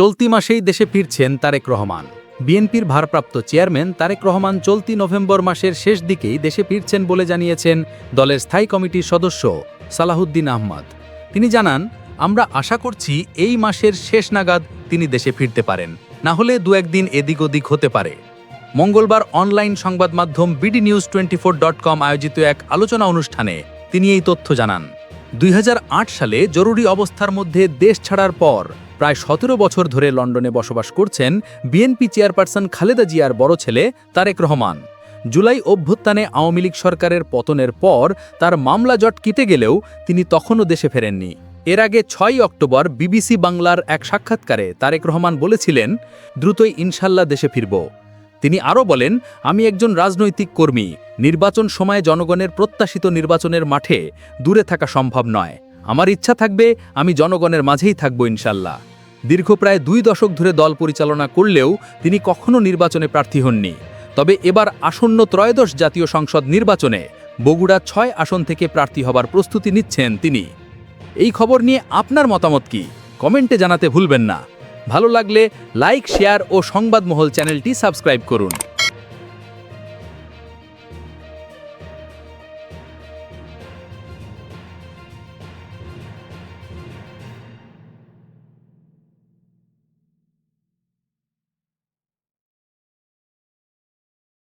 চলতি মাসেই দেশে ফিরছেন তারেক রহমান। বিএনপির ভারপ্রাপ্ত চেয়ারম্যান তারেক রহমান চলতি নভেম্বর মাসের শেষ দিকেই দেশে ফিরছেন বলে জানিয়েছেন দলের স্থায়ী কমিটির সদস্য সালাহুদ্দিন আহমদ। তিনি জানান, আমরা আশা করছি এই মাসের শেষ নাগাদ তিনি দেশে ফিরতে পারেন। না হলে দু একদিন এদিক ওদিক হতে পারে। মঙ্গলবার অনলাইন সংবাদ মাধ্যম BD news twenty four dot com আয়োজিত এক আলোচনা অনুষ্ঠানে তিনি এই তথ্য জানান। দুই হাজার আট সালে জরুরি অবস্থার মধ্যে দেশ ছাড়ার পর প্রায় সতেরো বছর ধরে লন্ডনে বসবাস করছেন বিএনপি চেয়ারপারসন খালেদা জিয়ার বড় ছেলে তারেক রহমান। জুলাই অভ্যুত্থানে আওয়ামী লীগ সরকারের পতনের পর তার মামলা জট কেটে গেলেও তিনি তখনও দেশে ফেরেননি। এর আগে ছয় অক্টোবর বিবিসি বাংলার এক সাক্ষাৎকারে তারেক রহমান বলেছিলেন, দ্রুতই ইনশাল্লাহ দেশে ফিরব। তিনি আরও বলেন, আমি একজন রাজনৈতিক কর্মী, নির্বাচন সময়ে জনগণের প্রত্যাশিত নির্বাচনের মাঠে দূরে থাকা সম্ভব নয়। আমার ইচ্ছা থাকবে, আমি জনগণের মাঝেই থাকব ইনশাল্লাহ। দীর্ঘ প্রায় দুই দশক ধরে দল পরিচালনা করলেও তিনি কখনও নির্বাচনে প্রার্থী হননি। তবে এবার আসন্ন ত্রয়োদশ জাতীয় সংসদ নির্বাচনে বগুড়া ছয় আসন থেকে প্রার্থী হবার প্রস্তুতি নিচ্ছেন তিনি। এই খবর নিয়ে আপনার মতামত কি? কমেন্টে জানাতে ভুলবেন না। ভালো লাগলে লাইক, শেয়ার ও সংবাদমহল চ্যানেলটি সাবস্ক্রাইব করুন।